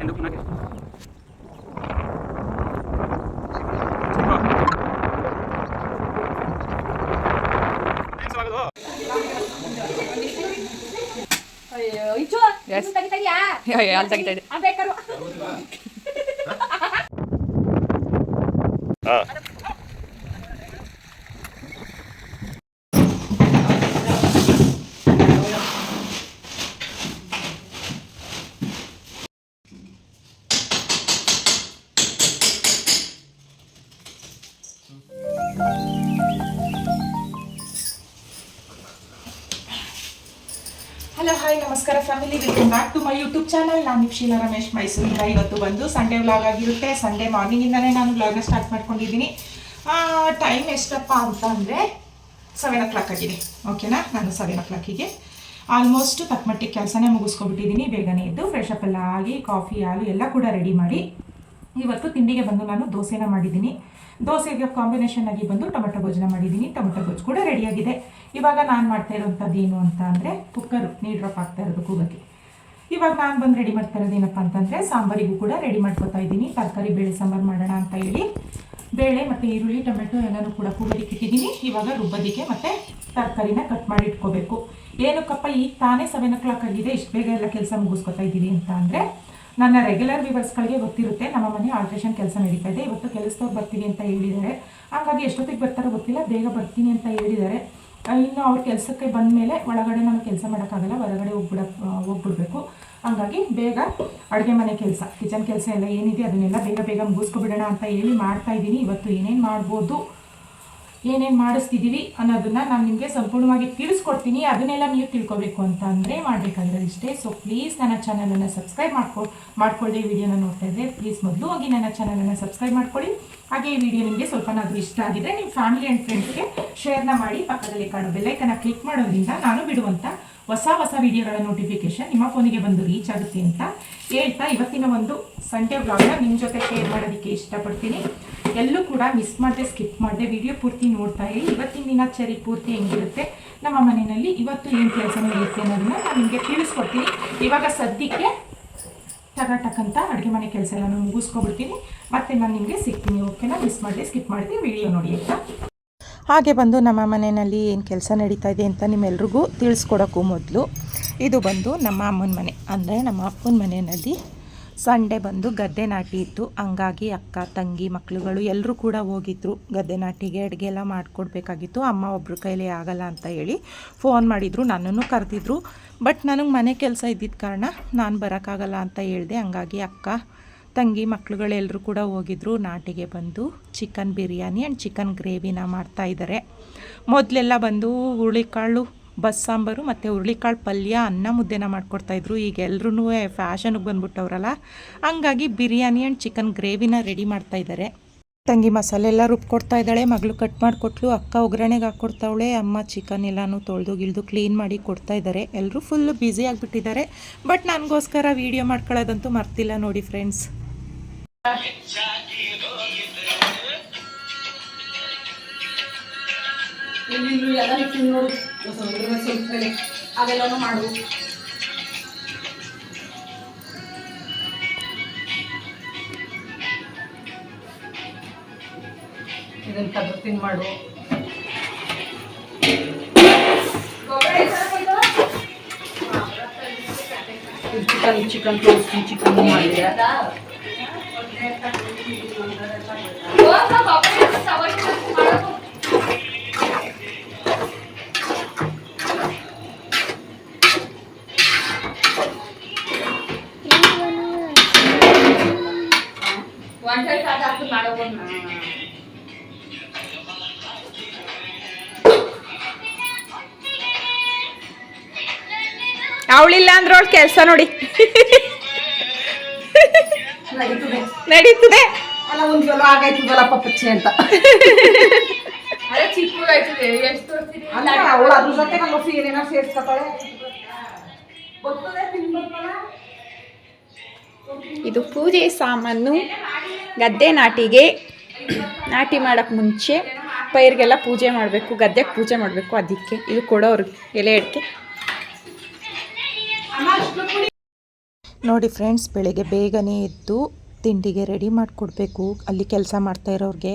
ಎಂದು ಪುನಃ ಅಯ್ಯೋ ಇಚ್ಚು Yes. ಇದು ತೆಗಿತಾಯ್ಯಾ ಅಯ್ಯೋ, ಅಲ್ಲಿ ತೆಗಿತಾ ಇದೆ. ಹಾಯ್ ನಮಸ್ಕಾರ family welcome back to my YouTube channel ನಾನು ನಿಕ್ಷೀಲ ರಮೇಶ್, ಮೈಸೂರಿಂದ ಇವತ್ತು ಬಂದು ಸಂಡೇ ವ್ಲಾಗ್ ಆಗಿರುತ್ತೆ. ಸಂಡೇ ಮಾರ್ನಿಂಗಿಂದನೇ ನಾನು ವ್ಲಾಗ್ನ ಸ್ಟಾರ್ಟ್ ಮಾಡ್ಕೊಂಡಿದ್ದೀನಿ. ಟೈಮ್ ಎಷ್ಟಪ್ಪ ಅಂತ ಅಂದರೆ ಸೆವೆನ್ ಓ ಕ್ಲಾಕ್ ಆಗಿದೆ ಓಕೆನಾ ನಾನು ಸೆವೆನ್ ಓ ಕ್ಲಾಕಿಗೆ ಆಲ್ಮೋಸ್ಟ್ ತಕ್ಕಮಟ್ಟಿಗೆ ಕೆಲಸನೇ ಮುಗಿಸ್ಕೊಬಿಟ್ಟಿದ್ದೀನಿ ಬೇಗನೆ ಇದ್ದು ಫ್ರೆಶ್ ಅಪ್ ಎಲ್ಲ ಆಗಿ ಕಾಫಿ ಹಾಲು ಎಲ್ಲ ಕೂಡ ರೆಡಿ ಮಾಡಿ ಇವತ್ತು ತಿಂಡಿಗೆ ಬಂದು ನಾನು ದೋಸೆನ ಮಾಡಿದ್ದೀನಿ. ದೋಸೆಗೆ ಕಾಂಬಿನೇಷನ್ ಆಗಿ ಬಂದು ಟೊಮೆಟೊ ಗೊಜ್ಜನ್ನ ಮಾಡಿದ್ದೀನಿ ಟೊಮೆಟೊ ಗೊಜ್ಜು ಕೂಡ ರೆಡಿಯಾಗಿದೆ ಇವಾಗ ನಾನು ಮಾಡ್ತಾ ಇರೋವಂಥದ್ದು ಏನು ಅಂತ ಅಂದರೆ ಕುಕ್ಕರು ನೀರು ಡ್ರಾಪ್ ಆಗ್ತಾ ಇರೋದು ಕೂಗಕ್ಕೆ. ಇವಾಗ ನಾನು ಬಂದು ರೆಡಿ ಮಾಡ್ತಾ ಇರೋದು ಏನಪ್ಪ ಅಂತಂದರೆ ಸಾಂಬಾರಿಗೂ ಕೂಡ ರೆಡಿ ಮಾಡ್ಕೊತಾ ಇದ್ದೀನಿ. ತರಕಾರಿ, ಬೇಳೆ, ಸಾಂಬಾರು ಮಾಡೋಣ ಅಂತ ಹೇಳಿ. ಬೇಳೆ ಮತ್ತು ಈರುಳ್ಳಿ, ಟೊಮೆಟೊ ಎಲ್ಲನೂ ಕೂಡ ಕೂಗಲಿಕ್ಕೆ ಇಟ್ಟಿದ್ದೀನಿ. ಇವಾಗ ರುಬ್ಬೋದಕ್ಕೆ ಮತ್ತು ತರಕಾರಿನ ಕಟ್ ಮಾಡಿ ಇಟ್ಕೋಬೇಕು. ಏನಕ್ಕಪ್ಪ ಈಗ ತಾನೇ ಸೆವೆನ್ ಓ ಕ್ಲಾಕ್ ಆಗಿದೆ ಇಷ್ಟು ಬೇಗ ಎಲ್ಲ ಕೆಲಸ ಮುಗಿಸ್ಕೊತಾ ಇದ್ದೀನಿ ಅಂತ ಅಂದರೆ ನನ್ನ ರೆಗ್ಯುಲರ್ ವ್ಯೂವರ್ಸ್ಗಳಿಗೆ ಗೊತ್ತಿರುತ್ತೆ, ನಮ್ಮ ಮನೆ ಆಲ್ಟ್ರೇಷನ್ ಕೆಲಸ ನಡೀತಾ ಇದೆ. ಇವತ್ತು ಕೆಲಸದವ್ರು ಬರ್ತೀವಿ ಅಂತ ಹೇಳಿದ್ದಾರೆ. ಹಾಗಾಗಿ ಎಷ್ಟೊತ್ತಿಗೆ ಬರ್ತಾರೋ ಗೊತ್ತಿಲ್ಲ, ಬೇಗ ಬರ್ತೀನಿ ಅಂತ ಹೇಳಿದ್ದಾರೆ. ಇನ್ನು ಅವ್ರ ಕೆಲಸಕ್ಕೆ ಬಂದ ಮೇಲೆ ಒಳಗಡೆ ನಾನು ಕೆಲಸ ಮಾಡೋಕ್ಕಾಗಲ್ಲ, ಹೊರಗಡೆ ಹೋಗ್ಬಿಡ ಹೋಗ್ಬಿಡ್ಬೇಕು. ಹಂಗಾಗಿ ಬೇಗ ಅಡುಗೆ ಮನೆ ಕೆಲಸ ಕಿಚನ್ ಕೆಲಸ ಎಲ್ಲ ಏನಿದೆ ಅದನ್ನೆಲ್ಲ ಬೇಗ ಬೇಗ ಮುಗಿಸ್ಕೊಬಿಡೋಣ ಅಂತ ಹೇಳಿ ಮಾಡ್ತಾ ಇದ್ದೀನಿ. ಇವತ್ತು ಏನೇನು ಮಾಡ್ಬೋದು? ಏನೇನು ಮಾಡಿಸ್ತಿದ್ದೀವಿ ಅನ್ನೋದನ್ನು ನಾನು ನಿಮಗೆ ಸಂಪೂರ್ಣವಾಗಿ ತಿಳಿಸ್ಕೊಡ್ತೀನಿ. ಅದನ್ನೆಲ್ಲ ನೀವು ತಿಳ್ಕೊಬೇಕು ಅಂತ ಅಂದರೆ ಇಷ್ಟೇ. ಸೊ ಪ್ಲೀಸ್ ನನ್ನ ಚಾನಲನ್ನು ಸಬ್ಸ್ಕ್ರೈಬ್ ಮಾಡ್ಕೊ, ಮಾಡ್ಕೊಳ್ಳಿ. ವಿಡಿಯೋನ ನೋಡ್ತಾ ಇದ್ದರೆ ಪ್ಲೀಸ್ ಮೊದಲು ಹೋಗಿ ನನ್ನ ಚಾನಲನ್ನು ಸಬ್ಸ್ಕ್ರೈಬ್ ಮಾಡ್ಕೊಳ್ಳಿ. ಹಾಗೆ ಈ ವಿಡಿಯೋ ನಿಮಗೆ ಸ್ವಲ್ಪನಾದರೂ ಇಷ್ಟ ಆಗಿದ್ರೆ ನಿಮ್ಮ ಫ್ಯಾಮಿಲಿ ಆ್ಯಂಡ್ ಫ್ರೆಂಡ್ಸ್ಗೆ ಶೇರ್ನ ಮಾಡಿ ಪಕ್ಕದಲ್ಲಿ ಕಾಣೋ ಬೆಲ್ಲೈಕನ್ನ ಕ್ಲಿಕ್ ಮಾಡೋದ್ರಿಂದ ನಾನು ಬಿಡುವಂಥ ಹೊಸ ಹೊಸ ವಿಡಿಯೋಗಳ ನೋಟಿಫಿಕೇಶನ್ ನಿಮ್ಮ ಫೋನಿಗೆ ಬಂದು ರೀಚ್ ಆಗುತ್ತೆ ಅಂತ ಹೇಳ್ತಾ ಇವತ್ತಿನ ಒಂದು ಸಂಡೇ ಬ್ಲಾಗ್ನ ನಿಮ್ಮ ಜೊತೆ ಶೇರ್ ಮಾಡೋದಕ್ಕೆ ಇಷ್ಟಪಡ್ತೀನಿ. ಎಲ್ಲೂ ಕೂಡ ಮಿಸ್ ಮಾಡದೆ ಸ್ಕಿಪ್ ಮಾಡದೆ ವಿಡಿಯೋ ಪೂರ್ತಿ ನೋಡ್ತಾ ಇರಿ. ಇವತ್ತಿನ ದಿನಾಚರಿ ಪೂರ್ತಿ ಹೆಂಗಿರುತ್ತೆ? ನಮ್ಮ ಮನೆಯಲ್ಲಿ ಇವತ್ತು ಏನು ಕೆಲಸ ನಡೆಯುತ್ತೆ ಅನ್ನೋದನ್ನ ನಾನು ನಿಮಗೆ ತಿಳಿಸ್ಕೊಡ್ತೀನಿ. ಇವಾಗ ಸದ್ಯಕ್ಕೆ ಟಗಟಕ್ಕಂತ ಅಡುಗೆ ಮನೆ ಕೆಲಸ ಎಲ್ಲ ಮುಗಿಸ್ಕೊಬಿಡ್ತೀನಿ. ಮತ್ತೆ ನಾನು ನಿಮಗೆ ಸಿಗ್ತೀನಿ ಓಕೆನಾ ಮಿಸ್ ಮಾಡದೆ ಸ್ಕಿಪ್ ಮಾಡಿದೆ ವಿಡಿಯೋ ನೋಡಿ ಆಯಿತಾ? ಹಾಗೆ ಬಂದು ನಮ್ಮ ಮನೆಯಲ್ಲಿ ಏನು ಕೆಲಸ ನಡೀತಾ ಇದೆ ಅಂತ ನಿಮ್ಮೆಲ್ರಿಗೂ ತಿಳಿಸ್ಕೊಡೋಕ್ಕೂ ಮೊದಲು ಇದು ಬಂದು ನಮ್ಮ ಅಮ್ಮನ ಮನೆ. ಅಂದರೆ ನಮ್ಮ ಅಪ್ಪನ ಮನೆಯಲ್ಲಿ ಸಂಡೇ ಬಂದು ಗದ್ದೆ ನಾಟಿ ಇತ್ತು. ಹಂಗಾಗಿ ಅಕ್ಕ, ತಂಗಿ ಮಕ್ಕಳುಗಳು ಎಲ್ಲರೂ ಕೂಡ ಹೋಗಿದ್ರು. ಗದ್ದೆ ನಾಟಿಗೆ ಅಡುಗೆ ಎಲ್ಲ ಮಾಡಿಕೊಡ್ಬೇಕಾಗಿತ್ತು. ಅಮ್ಮ ಒಬ್ರ ಕೈಲಿ ಆಗಲ್ಲ ಅಂತ ಹೇಳಿ ಫೋನ್ ಮಾಡಿದರು. ನನ್ನನ್ನು ಕರೆದಿದ್ರು. ಬಟ್ ನನಗೆ ಮನೆ ಕೆಲಸ ಇದ್ದಿದ್ದ ಕಾರಣ ನಾನು ಬರೋಕ್ಕಾಗಲ್ಲ ಅಂತ ಹೇಳಿದೆ. ಹಂಗಾಗಿ ಅಕ್ಕ ತಂಗಿ ಮಕ್ಕಳುಗಳೆಲ್ಲರೂ ಕೂಡ ಹೋಗಿದ್ರು, ನಾಟಿಗೆ ಬಂದು ಚಿಕನ್ ಬಿರಿಯಾನಿ ಆ್ಯಂಡ್ ಚಿಕನ್ ಗ್ರೇವಿನ ಮಾಡ್ತಾ ಇದ್ದಾರೆ ಮೊದಲೆಲ್ಲ ಬಂದು ಹುರುಳಿಕಾಳು, ಬಸ್ಸಾಂಬಾರು ಮತ್ತು ಹುರುಳಿಕಾಳು ಪಲ್ಯ, ಅನ್ನ ಮುದ್ದೆನ ಮಾಡ್ಕೊಡ್ತಾಯಿದ್ರು ಈಗ ಎಲ್ರೂ ಫ್ಯಾಷನಿಗೆ ಬಂದ್ಬಿಟ್ಟವ್ರಲ್ಲ, ಹಂಗಾಗಿ ಬಿರಿಯಾನಿ ಆ್ಯಂಡ್ ಚಿಕನ್ ಗ್ರೇವಿನ ರೆಡಿ ಮಾಡ್ತಾ ಇದ್ದಾರೆ ತಂಗಿ ಮಸಾಲೆ ಎಲ್ಲ ರುಬ್ಕೊಡ್ತಾ ಇದ್ದಾಳೆ, ಮಗಳು ಕಟ್ ಮಾಡಿಕೊಟ್ಲು, ಅಕ್ಕ ಒಗ್ಗರಣೆಗೆ ಹಾಕ್ಕೊಡ್ತಾವಳೆ ಅಮ್ಮ ಚಿಕನ್ ಎಲ್ಲನೂ ತೊಳೆದು ಗಿಳ್ದು ಕ್ಲೀನ್ ಮಾಡಿ ಕೊಡ್ತಾ ಇದ್ದಾರೆ ಎಲ್ಲರೂ ಫುಲ್ಲು ಬ್ಯುಸಿ ಆಗಿಬಿಟ್ಟಿದ್ದಾರೆ ಬಟ್ ನನಗೋಸ್ಕರ ವೀಡಿಯೋ ಮಾಡ್ಕೊಳ್ಳೋದಂತೂ ಮರ್ತಿಲ್ಲ ನೋಡಿ ಫ್ರೆಂಡ್ಸ್ ಇಲ್ಲಿ ನೋಡು. ಅದೆಲ್ಲನೂ ಮಾಡು. ಇದನ್ನ ಕದ್ರತಿನ್ ಮಾಡು. ಚಿಕನ್ ಚಿಕನ್ ಟೋಸ್ಟಿ ಚಿಕನ್ ಮಾಡಿದೆ. ಅವಳಿಲ್ಲ ಅಂದ್ರೆ ಅವಳು ಕೆಲಸ ನೋಡಿ. ನಡೀತದೆ. ಅಲ್ಲ ಒಂದು ಸಲ ಆಗೈತದಲ್ಲ ಪಪ್ಪಚ್ಚೆ ಅಂತ. ಅಲ್ಲ ಅವಳು ಅದ್ರ ಜೊತೆ ನಮ್ಮ ಸೀರೆನ ಸೇರ್ಸ್ಕೊತಾಳೆ. ಗೊತ್ತದೆ ತಿನ್ಬೇಕಲ್ಲ ಇದು ಪೂಜೆ ಸಾಮಾನು ಗದ್ದೆ ನಾಟಿಗೆ. ನಾಟಿ ಮಾಡೋಕ್ಕೆ ಮುಂಚೆ ಪೈರಿಗೆಲ್ಲ ಪೂಜೆ ಮಾಡಬೇಕು ಗದ್ದೆಗೆ ಪೂಜೆ ಮಾಡಬೇಕು ಅದಕ್ಕೆ. ಇದು ಕೊಡೋರು ಎಲೆ ಅಡಿಕೆ. ನೋಡಿ ಫ್ರೆಂಡ್ಸ್ ಬೆಳಿಗ್ಗೆ ಬೇಗನೆ ಎದ್ದು ತಿಂಡಿಗೆ ರೆಡಿ ಮಾಡಿಕೊಡ್ಬೇಕು. ಅಲ್ಲಿ ಕೆಲಸ ಮಾಡ್ತಾ ಇರೋರಿಗೆ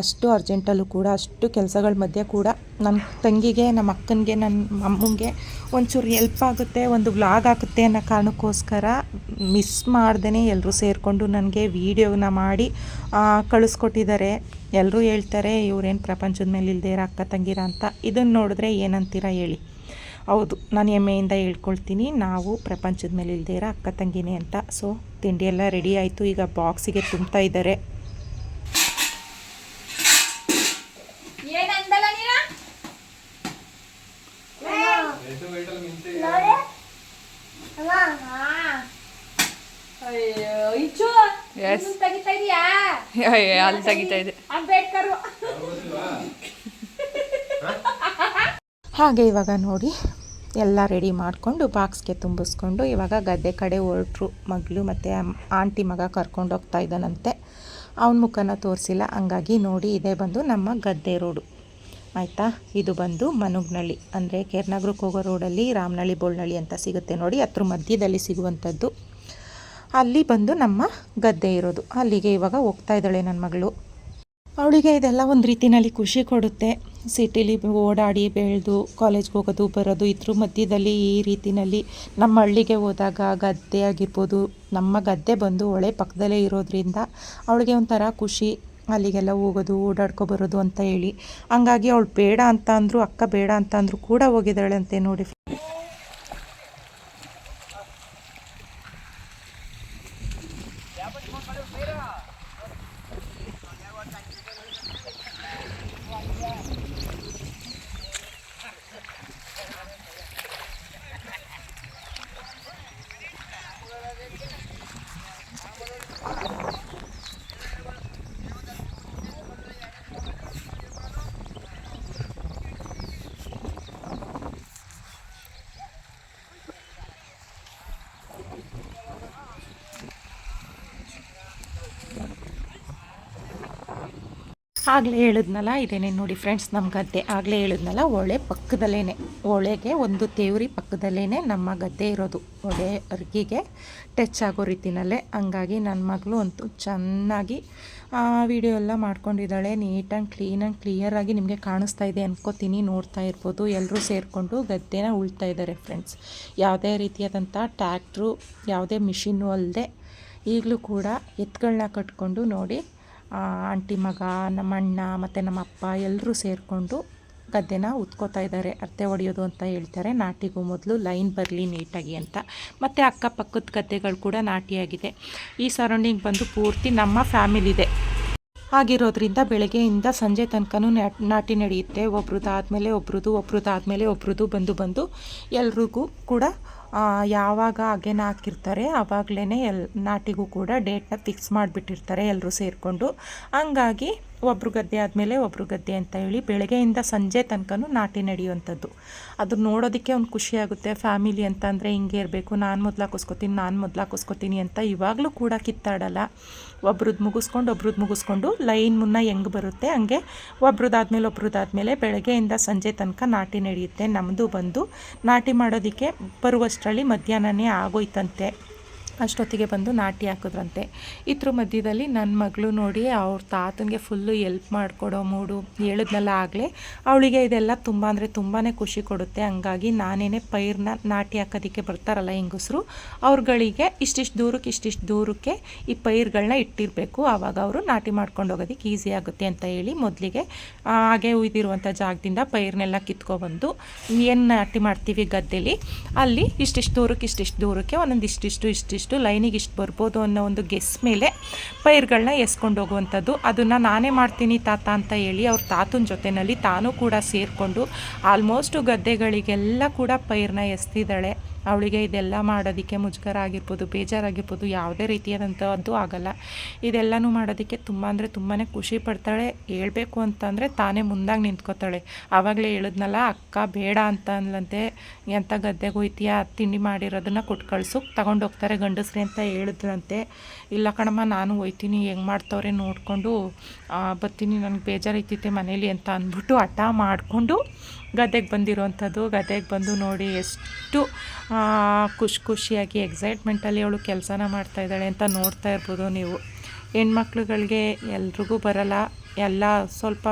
ಅಷ್ಟು ಅರ್ಜೆಂಟಲ್ಲೂ ಕೂಡ, ಅಷ್ಟು ಕೆಲಸಗಳ ಮಧ್ಯೆ ಕೂಡ ನನ್ನ ತಂಗಿಗೆ, ನಮ್ಮ ಅಕ್ಕನಿಗೆ ನನ್ನ ಅಮ್ಮಂಗೆ ಒಂಚೂರು ಹೆಲ್ಪ್ ಆಗುತ್ತೆ, ಒಂದು ವ್ಲಾಗ್ ಆಗುತ್ತೆ ಅನ್ನೋ ಕಾರಣಕ್ಕೋಸ್ಕರ ಮಿಸ್ ಮಾಡ್ದೇ ಎಲ್ಲರೂ ಸೇರಿಕೊಂಡು ನನಗೆ ವೀಡಿಯೋನ ಮಾಡಿ ಕಳಿಸ್ಕೊಟ್ಟಿದ್ದಾರೆ. ಎಲ್ಲರೂ ಹೇಳ್ತಾರೆ, ಇವ್ರೇನು ಪ್ರಪಂಚದ ಮೇಲೆ ಇಲ್ಲದೆ ಇರೋ ಅಕ್ಕ ತಂಗಿರ ಅಂತ. ಇದನ್ನು ನೋಡಿದ್ರೆ ಏನಂತೀರ ಹೇಳಿ. ಹೌದು ನಾನು ಹೆಮ್ಮೆಯಿಂದ ಹೇಳ್ಕೊಳ್ತೀನಿ. ನಾವು ಪ್ರಪಂಚದ ಮೇಲೆ ಇಲ್ಲದೆ ಇರೋ ಅಕ್ಕ ತಂಗಿನೇ ಅಂತ. ಸೊ ತಿಂಡಿ ಎಲ್ಲ ರೆಡಿ ಆಯಿತು. ಈಗ ಬಾಕ್ಸಿಗೆ ತುಂಬ್ತಾ ಇದ್ದಾರೆ. ಅಲ್ಲಿ ತೆಗಿತಾ ಇದೆ. ಅಂಬೇಡ್ಕರ್. ಹಾಗೆ ಇವಾಗ ನೋಡಿ ಎಲ್ಲ ರೆಡಿ ಮಾಡಿಕೊಂಡು ಬಾಕ್ಸ್ಗೆ ತುಂಬಿಸ್ಕೊಂಡು ಇವಾಗ ಗದ್ದೆ ಕಡೆ ಹೊರಟ್ರು, ಮಗಳು ಮತ್ತು ಆಂಟಿ ಮಗ ಕರ್ಕೊಂಡು ಹೋಗ್ತಾ ಇದ್ದಾನಂತೆ. ಅವನ ಮುಖನ ತೋರಿಸಿಲ್ಲ. ಹಂಗಾಗಿ ನೋಡಿ ಇದೇ ಬಂದು ನಮ್ಮ ಗದ್ದೆ ರೋಡು ಆಯಿತಾ? ಇದು ಬಂದು ಮನುಗ್ನಳ್ಳಿ. ಅಂದರೆ ಕೇರ್ನಗರಕ್ಕೆ ಹೋಗೋ ರೋಡಲ್ಲಿ ರಾಮನಳ್ಳಿ, ಬೋಳ್ನಳ್ಳಿ ಅಂತ ಸಿಗುತ್ತೆ ನೋಡಿ. ಅದ್ರ ಮಧ್ಯದಲ್ಲಿ ಸಿಗುವಂಥದ್ದು. ಅಲ್ಲಿ ಬಂದು ನಮ್ಮ ಗದ್ದೆ ಇರೋದು. ಅಲ್ಲಿಗೆ ಇವಾಗ ಹೋಗ್ತಾ ಇದ್ದಾಳೆ ನನ್ನ ಮಗಳು. ಅವಳಿಗೆ ಇದೆಲ್ಲ ಒಂದು ರೀತಿಯಲ್ಲಿ ಖುಷಿ ಕೊಡುತ್ತೆ. ಸಿಟಿಲಿ ಓಡಾಡಿ ಬೆಳೆದು ಕಾಲೇಜ್ಗೆ ಹೋಗೋದು, ಬರೋದು, ಇದ್ರ ಮಧ್ಯದಲ್ಲಿ ಈ ರೀತಿಯಲ್ಲಿ ನಮ್ಮ ಹಳ್ಳಿಗೆ ಹೋದಾಗ ಗದ್ದೆ ಆಗಿರ್ಬೋದು, ನಮ್ಮ ಗದ್ದೆ ಬಂದು ಹೊಳೆ ಪಕ್ಕದಲ್ಲೇ ಇರೋದ್ರಿಂದ ಅವಳಿಗೆ ಒಂಥರ ಖುಷಿ. ಅಲ್ಲಿಗೆಲ್ಲ ಹೋಗೋದು, ಓಡಾಡ್ಕೊ ಬರೋದು ಅಂತ ಹೇಳಿ. ಹಂಗಾಗಿ ಅವಳು ಬೇಡ ಅಂತ ಅಂದರು, ಅಕ್ಕ ಬೇಡ ಅಂತ ಅಂದರು ಕೂಡ ಅಂತ ನೋಡಿ. ಆಗಲೇ ಹೇಳಿದ್ನಲ್ಲ, ಇದೇನೆ ನೋಡಿ ಫ್ರೆಂಡ್ಸ್ ನಮ್ಮ ಗದ್ದೆ. ಆಗಲೇ ಹೇಳಿದ್ನಲ್ಲ ಹೊಳೆ ಪಕ್ಕದಲ್ಲೇ ಹೊಳೆಗೆ ಒಂದು ತೇವ್ರಿ ಪಕ್ಕದಲ್ಲೇ ನಮ್ಮ ಗದ್ದೆ ಇರೋದು. ಹೊಳೆ ಅರ್ಗಿಗೆ ಟಚ್ ಆಗೋ ರೀತಿನಲ್ಲೇ. ಹಂಗಾಗಿ ನನ್ನ ಮಗಳು ಅಂತೂ ಚೆನ್ನಾಗಿ ವಿಡಿಯೋ ಎಲ್ಲ ಮಾಡ್ಕೊಂಡಿದ್ದಾಳೆ. ನೀಟಾಗಿ ಕ್ಲೀನಾಗಿ ಕ್ಲಿಯರಾಗಿ ನಿಮಗೆ ಕಾಣಿಸ್ತಾ ಇದೆ ಅನ್ಕೋತೀನಿ, ನೋಡ್ತಾ ಇರ್ಬೋದು. ಎಲ್ಲರೂ ಸೇರಿಕೊಂಡು ಗದ್ದೆನ ಉಳ್ತಾ ಇದ್ದಾರೆ ಫ್ರೆಂಡ್ಸ್ ಯಾವುದೇ ರೀತಿಯಾದಂಥ ಟ್ಯಾಕ್ಟ್ರು ಯಾವುದೇ ಮಿಷಿನ್ನು ಅಲ್ಲದೆ ಈಗಲೂ ಕೂಡ ಎತ್ತುಗಳನ್ನ ಕಟ್ಕೊಂಡು ನೋಡಿ ಆಂಟಿ ಮಗ, ನಮ್ಮ ಅಣ್ಣ ಮತ್ತು ನಮ್ಮ ಅಪ್ಪ ಎಲ್ಲರೂ ಸೇರಿಕೊಂಡು ಗದ್ದೆನ ಉತ್ಕೋತಾ ಇದ್ದಾರೆ. ಅರ್ತೆ ಹೊಡೆಯೋದು ಅಂತ ಹೇಳ್ತಾರೆ. ನಾಟಿಗೂ ಮೊದಲು ಲೈನ್ ಬರಲಿ ನೀಟಾಗಿ ಅಂತ. ಮತ್ತು ಅಕ್ಕಪಕ್ಕದ ಗದ್ದೆಗಳು ಕೂಡ ನಾಟಿಯಾಗಿದೆ. ಈ ಸರೌಂಡಿಂಗ್ ಬಂದು ಪೂರ್ತಿ ನಮ್ಮ ಫ್ಯಾಮಿಲಿದೆ ಆಗಿರೋದ್ರಿಂದ ಬೆಳಗ್ಗೆಯಿಂದ ಸಂಜೆ ತನಕನೂ ನಾಟಿ ನಡೆಯುತ್ತೆ. ಒಬ್ರದ್ದಾದ್ಮೇಲೆ ಒಬ್ರದ್ದು ಆದಮೇಲೆ ಒಬ್ರದ್ದು ಬಂದು ಬಂದು. ಎಲ್ರಿಗೂ ಕೂಡ ಯಾವಾಗ ಅಗೆನ ಹಾಕಿರ್ತಾರೆ ಆವಾಗಲೇ ಎಲ್, ನಾಟಿಗೂ ಕೂಡ ಡೇಟ್ನ ಫಿಕ್ಸ್ ಮಾಡಿಬಿಟ್ಟಿರ್ತಾರೆ ಎಲ್ಲರೂ ಸೇರಿಕೊಂಡು. ಹಂಗಾಗಿ ಒಬ್ರು ಗದ್ದೆ ಆದಮೇಲೆ ಒಬ್ರು ಗದ್ದೆ ಅಂತ ಹೇಳಿ ಬೆಳಗ್ಗೆಯಿಂದ ಸಂಜೆ ತನಕನೂ ನಾಟಿ ನಡೆಯುವಂಥದ್ದು. ಅದು ನೋಡೋದಕ್ಕೆ ಒಂದು ಖುಷಿಯಾಗುತ್ತೆ ಫ್ಯಾಮಿಲಿ ಅಂತ ಅಂದರೆ ಹಿಂಗೆ ಇರಬೇಕು, ನಾನು ಮೊದಲು ನಾನು ಮೊದಲು ಅಂತ ಇವಾಗಲೂ ಕೂಡ ಕಿತ್ತಾಡಲ್ಲ. ಒಬ್ರದ್ದು ಮುಗಿಸ್ಕೊಂಡು ಒಬ್ರದ್ದು ಮುಗಿಸ್ಕೊಂಡು ಲೈನ್ ಮುನ್ನ ಹೆಂಗೆ ಬರುತ್ತೆ ಹಂಗೆ ಒಬ್ರದ್ದಾದ್ಮೇಲೆ ಒಬ್ರದ್ದಾದ್ಮೇಲೆ ಬೆಳಗ್ಗೆಯಿಂದ ಸಂಜೆ ತನಕ ನಾಟಿ ನಡೆಯುತ್ತೆ ನಮ್ಮದು ಬಂದು ನಾಟಿ ಮಾಡೋದಕ್ಕೆ ಬರುವಷ್ಟರಲ್ಲಿ ಮಧ್ಯಾಹ್ನನೇ ಆಗೋಯ್ತಂತೆ. ಅಷ್ಟೊತ್ತಿಗೆ ಬಂದು ನಾಟಿ ಹಾಕಿದ್ರಂತೆ. ಇದ್ರ ಮಧ್ಯದಲ್ಲಿ ನನ್ನ ಮಗಳು ನೋಡಿ ಅವ್ರ ತಾತನಿಗೆ ಫುಲ್ಲು ಎಲ್ಪ್ ಮಾಡಿಕೊಡೋ ಮೂಡು ಹೇಳಿದ್ನೆಲ್ಲ ಆಗಲೇ ಅವಳಿಗೆ ಇದೆಲ್ಲ ತುಂಬ ಅಂದರೆ ತುಂಬಾ ಖುಷಿ ಕೊಡುತ್ತೆ. ಹಂಗಾಗಿ ನಾನೇನೇ ಪೈರ್ನ ನಾಟಿ ಹಾಕೋದಕ್ಕೆ ಬರ್ತಾರಲ್ಲ ಹೆಂಗಸರು, ಅವ್ರುಗಳಿಗೆ ಇಷ್ಟಿಷ್ಟು ದೂರಕ್ಕೆ ಇಷ್ಟಿಷ್ಟು ದೂರಕ್ಕೆ ಈ ಪೈರ್ಗಳನ್ನ ಇಟ್ಟಿರಬೇಕು. ಆವಾಗ ಅವರು ನಾಟಿ ಮಾಡ್ಕೊಂಡು ಹೋಗೋದಕ್ಕೆ ಈಸಿ ಆಗುತ್ತೆ ಅಂತ ಹೇಳಿ ಮೊದಲಿಗೆ ಹಾಗೆ ಉಯ್ದಿರುವಂಥ ಜಾಗದಿಂದ ಪೈರ್ನೆಲ್ಲ ಕಿತ್ಕೊಬಂದು ಏನು ನಾಟಿ ಮಾಡ್ತೀವಿ ಗದ್ದೆಲಿ, ಅಲ್ಲಿ ಇಷ್ಟಿಷ್ಟು ದೂರಕ್ಕೆ ಇಷ್ಟಿಷ್ಟು ದೂರಕ್ಕೆ ಒಂದೊಂದು ಇಷ್ಟಿಷ್ಟು ಇಷ್ಟಿಷ್ಟು ಲೈನಿಗೆ ಇಷ್ಟು ಬರ್ಬೋದು ಅನ್ನೋ ಒಂದು ಗೆಸ್ ಮೇಲೆ ಪೈರ್ಗಳನ್ನ ಎಸ್ಕೊಂಡು ಹೋಗುವಂಥದ್ದು. ಅದನ್ನು ನಾನೇ ಮಾಡ್ತೀನಿ ತಾತ ಅಂತ ಹೇಳಿ ಅವ್ರ ತಾತನ ಜೊತೆಯಲ್ಲಿ ತಾನೂ ಕೂಡ ಸೇರಿಕೊಂಡು ಆಲ್ಮೋಸ್ಟು ಗದ್ದೆಗಳಿಗೆಲ್ಲ ಕೂಡ ಪೈರನ್ನ ಎಸ್ತಿದ್ದಾಳೆ. ಅವಳಿಗೆ ಇದೆಲ್ಲ ಮಾಡೋದಕ್ಕೆ ಮುಜುಗರ ಆಗಿರ್ಬೋದು, ಬೇಜಾರಾಗಿರ್ಬೋದು, ಯಾವುದೇ ರೀತಿಯಾದಂಥದ್ದು ಆಗಲ್ಲ. ಇದೆಲ್ಲನೂ ಮಾಡೋದಕ್ಕೆ ತುಂಬ ಅಂದರೆ ತುಂಬಾ ಖುಷಿ ಪಡ್ತಾಳೆ. ಹೇಳಬೇಕು ಅಂತಂದರೆ ತಾನೇ ಮುಂದಾಗಿ ನಿಂತ್ಕೋತಾಳೆ. ಆವಾಗಲೇ ಹೇಳಿದ್ನಲ್ಲ, ಅಕ್ಕ, ಬೇಡ ಅಂತ ಅನ್ಲಂತೆ. ಎಂಥ ಗದ್ದೆಗೆ ಹೋಯ್ತೀಯ? ತಿಂಡಿ ಮಾಡಿರೋದನ್ನ ಕೊಟ್ಟು ಕಳ್ಸು. ತಗೊಂಡೋಗ್ತಾರೆ ಗಂಡಸ್ರಿ, ಅಂತ ಹೇಳಿದ್ರಂತೆ ಇಲ್ಲ ಕಣಮ್ಮ, ನಾನು ಹೋಯ್ತೀನಿ, ಹೆಂಗೆ ಮಾಡ್ತವ್ರೆ ನೋಡಿಕೊಂಡು ಬರ್ತೀನಿ, ನನಗೆ ಬೇಜಾರೈತಿತ್ತೆ ಮನೇಲಿ ಅಂತ ಅಂದ್ಬಿಟ್ಟು ಹಠ ಮಾಡಿಕೊಂಡು ಗದ್ದೆಗೆ ಬಂದಿರೋವಂಥದ್ದು ಗದ್ದೆಗೆ ಬಂದು ನೋಡಿ ಎಷ್ಟು ಖುಷಿ ಖುಷಿಯಾಗಿ ಎಕ್ಸೈಟ್ಮೆಂಟಲ್ಲಿ ಅವಳು ಕೆಲಸನ ಮಾಡ್ತಾಯಿದ್ದಾಳೆ ಅಂತ ನೋಡ್ತಾ ಇರ್ಬೋದು ನೀವು. ಹೆಣ್ಮಕ್ಳುಗಳಿಗೆ ಎಲ್ರಿಗೂ ಬರಲ್ಲ. ಎಲ್ಲ ಸ್ವಲ್ಪ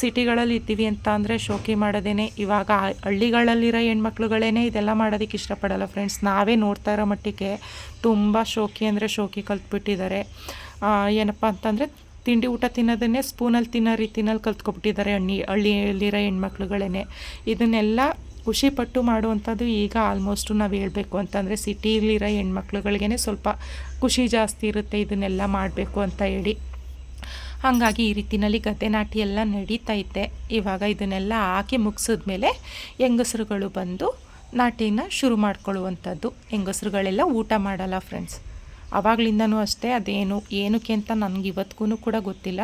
ಸಿಟಿಗಳಲ್ಲಿ ಇದ್ದೀವಿ ಅಂತ ಅಂದರೆ ಶೋಕಿ ಮಾಡೋದೇನೆ. ಇವಾಗ ಹಳ್ಳಿಗಳಲ್ಲಿರೋ ಹೆಣ್ಮಕ್ಳುಗಳೇ ಇದೆಲ್ಲ ಮಾಡೋದಕ್ಕೆ ಇಷ್ಟಪಡಲ್ಲ ಫ್ರೆಂಡ್ಸ್. ನಾವೇ ನೋಡ್ತಾ ಇರೋ ಮಟ್ಟಿಗೆ ತುಂಬ ಶೋಕಿ ಅಂದರೆ ಶೋಕಿ ಕಲ್ತ್ಬಿಟ್ಟಿದ್ದಾರೆ. ಏನಪ್ಪ ಅಂತಂದರೆ ತಿಂಡಿ ಊಟ ತಿನ್ನೋದನ್ನೇ ಸ್ಪೂನಲ್ಲಿ ತಿನ್ನೋ ರೀತಿನಲ್ಲಿ ಕಲ್ತ್ಕೊಬಿಟ್ಟಿದ್ದಾರೆ ಹಣ್ಣಿ, ಹಳ್ಳಿಯಲ್ಲಿರೋ ಹೆಣ್ಮಕ್ಳುಗಳೇ ಇದನ್ನೆಲ್ಲ ಖುಷಿಪಟ್ಟು ಮಾಡುವಂಥದ್ದು ಈಗ ಆಲ್ಮೋಸ್ಟು ನಾವು ಹೇಳಬೇಕು ಅಂತಂದರೆ ಸಿಟಿಲಿರೋ ಹೆಣ್ಮಕ್ಳುಗಳಿಗೇ ಸ್ವಲ್ಪ ಖುಷಿ ಜಾಸ್ತಿ ಇರುತ್ತೆ ಇದನ್ನೆಲ್ಲ ಮಾಡಬೇಕು ಅಂತ ಹೇಳಿ. ಹಾಗಾಗಿ ಈ ರೀತಿಯಲ್ಲಿ ಗದ್ದೆ ನಾಟಿ ಎಲ್ಲ ನಡೀತೈತೆ ಇವಾಗ ಇದನ್ನೆಲ್ಲ ಹಾಕಿ ಮುಗಿಸಿದ್ಮೇಲೆ ಹೆಂಗಸರುಗಳು ಬಂದು ನಾಟಿನ ಶುರು ಮಾಡ್ಕೊಳ್ಳುವಂಥದ್ದು. ಹೆಂಗಸರುಗಳೆಲ್ಲ ಊಟ ಮಾಡಲ್ಲ ಫ್ರೆಂಡ್ಸ್ ಆವಾಗಲಿಂದನೂ ಅಷ್ಟೇ, ಅದೇನು, ಏನಕ್ಕೆ ಅಂತ ನನಗೆ ಇವತ್ತಿಗೂ ಕೂಡ ಗೊತ್ತಿಲ್ಲ.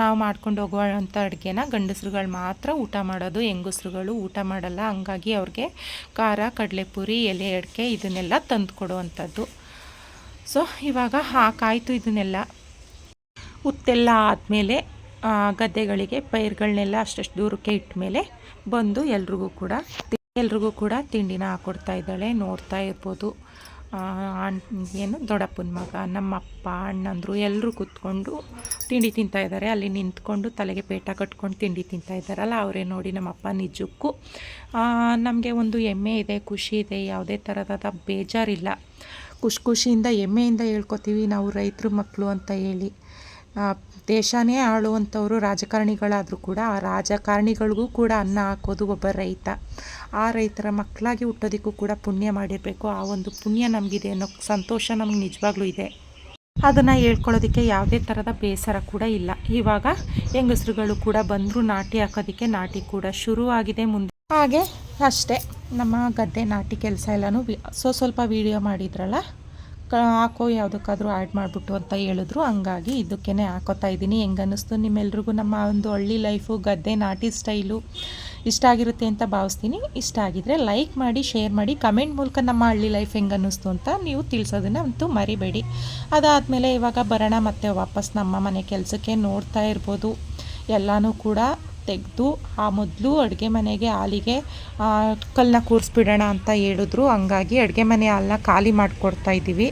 ನಾವು ಮಾಡ್ಕೊಂಡು ಹೋಗುವಂಥ ಅಡುಗೆನ ಗಂಡಸ್ರುಗಳು ಮಾತ್ರ ಊಟ ಮಾಡೋದು, ಹೆಂಗಸ್ರುಗಳು ಊಟ ಮಾಡಲ್ಲ. ಹಂಗಾಗಿ ಅವ್ರಿಗೆ ಖಾರ, ಕಡಲೆಪುರಿ, ಎಲೆ ಅಡಿಕೆ ಇದನ್ನೆಲ್ಲ ತಂದು ಕೊಡುವಂಥದ್ದು ಸೊ, ಇವಾಗ ಹಾಕಾಯಿತು ಇದನ್ನೆಲ್ಲ. ಉತ್ತೆಲ್ಲ ಆದಮೇಲೆ ಗದ್ದೆಗಳಿಗೆ ಪೈರುಗಳನ್ನೆಲ್ಲ ಅಷ್ಟಷ್ಟು ದೂರಕ್ಕೆ ಇಟ್ಮೇಲೆ ಬಂದು ಎಲ್ರಿಗೂ ಕೂಡ ಎಲ್ರಿಗೂ ಕೂಡ ತಿಂಡಿನ ಹಾಕ್ಕೊಡ್ತಾ ಇದ್ದಾಳೆ. ನೋಡ್ತಾ ಇರ್ಬೋದು. ಏನು ದೊಡ್ಡಪ್ಪನ ಮಗ, ನಮ್ಮಪ್ಪ, ಅಣ್ಣಂದರು ಎಲ್ಲರೂ ಕೂತ್ಕೊಂಡು ತಿಂಡಿ ತಿಂತಾ ಇದ್ದಾರೆ. ಅಲ್ಲಿ ನಿಂತ್ಕೊಂಡು ತಲೆಗೆ ಪೇಟ ಕಟ್ಕೊಂಡು ತಿಂಡಿ ತಿಂತಾ ಇದ್ದಾರಲ್ಲ, ಅವರೇ ನೋಡಿ ನಮ್ಮಪ್ಪ ನಿಜಕ್ಕೂ. ನಮಗೆ ಒಂದು ಹೆಮ್ಮೆ ಇದೆ, ಖುಷಿ ಇದೆ, ಯಾವುದೇ ಥರದ ಬೇಜಾರಿಲ್ಲ. ಖುಷಿ ಖುಷಿಯಿಂದ ಹೆಮ್ಮೆಯಿಂದ ಹೇಳ್ಕೊತೀವಿ. ನಾವು ರೈತರ ಮಕ್ಕಳು ಅಂತ ಹೇಳಿ. ದೇಶನೇ ಆಳುವಂಥವರು ರಾಜಕಾರಣಿಗಳಾದರೂ ಕೂಡ ಆ ರಾಜಕಾರಣಿಗಳಿಗೂ ಕೂಡ ಅನ್ನ ಹಾಕೋದು ಒಬ್ಬ ರೈತ. ಆ ರೈತರ ಮಕ್ಕಳಾಗಿ ಹುಟ್ಟೋದಕ್ಕೂ ಕೂಡ ಪುಣ್ಯ ಮಾಡಿರಬೇಕು. ಆ ಒಂದು ಪುಣ್ಯ ನಮಗಿದೆ ಅನ್ನೋ ಸಂತೋಷ ನಮ್ಗೆ ನಿಜವಾಗ್ಲೂ ಇದೆ. ಅದನ್ನು ಹೇಳ್ಕೊಳ್ಳೋದಕ್ಕೆ ಯಾವುದೇ ಥರದ ಬೇಸರ ಕೂಡ ಇಲ್ಲ. ಇವಾಗ ಹೆಂಗಸರುಗಳು ಕೂಡ ಬಂದರೂ ನಾಟಿ ಹಾಕೋದಕ್ಕೆ ನಾಟಿ ಕೂಡ ಶುರು ಆಗಿದೆ ಮುಂದೆ. ಹಾಗೆ ಅಷ್ಟೇ, ನಮ್ಮ ಗದ್ದೆ ನಾಟಿ ಕೆಲಸ ಎಲ್ಲನೂ ಸೊ, ಸ್ವಲ್ಪ ವೀಡಿಯೋ ಮಾಡಿದ್ರಲ್ಲ? ಹಾಕೋ ಯಾವುದಕ್ಕಾದರೂ ಆ್ಯಡ್ ಮಾಡಿಬಿಟ್ಟು ಅಂತ ಹೇಳಿದ್ರು. ಹಂಗಾಗಿ ಇದಕ್ಕೇ ಹಾಕೋತಾ ಇದ್ದೀನಿ. ಹೆಂಗನ್ನಿಸ್ತು ನಿಮ್ಮೆಲ್ರಿಗೂ ನಮ್ಮ ಒಂದು ಹಳ್ಳಿ ಲೈಫು ಗದ್ದೆ, ನಾಟಿ ಸ್ಟೈಲು ಇಷ್ಟ ಆಗಿರುತ್ತೆ ಅಂತ ಭಾವಿಸ್ತೀನಿ. ಇಷ್ಟ ಆಗಿದ್ರೆ ಲೈಕ್ ಮಾಡಿ ಶೇರ್ ಮಾಡಿ ಕಮೆಂಟ್ ಮೂಲಕ ನಮ್ಮ ಹಳ್ಳಿ ಲೈಫ್ ಹೆಂಗೆ ಅನ್ನಿಸ್ತು ಅಂತ ನೀವು ತಿಳಿಸೋದನ್ನ ಅಂತೂ ಮರಿಬೇಡಿ. ಅದಾದಮೇಲೆ ಇವಾಗ ಬರೋಣ ಮತ್ತೆ ವಾಪಸ್ ನಮ್ಮ ಮನೆ ಕೆಲಸಕ್ಕೆ ನೋಡ್ತಾ ಇರ್ಬೋದು. ಎಲ್ಲನೂ ಕೂಡ ತೆಗೆದು ಆ ಮೊದಲು ಅಡುಗೆ ಮನೆಗೆ ಹಾಲಿಗೆ ಕಲ್ಲನ್ನ ಕೂರಿಸ್ಬಿಡೋಣ ಅಂತ ಹೇಳಿದ್ರು. ಹಂಗಾಗಿ ಅಡುಗೆ ಮನೆ ಹಾಲನ್ನ ಖಾಲಿ ಮಾಡಿಕೊಡ್ತಾ ಇದ್ದೀವಿ.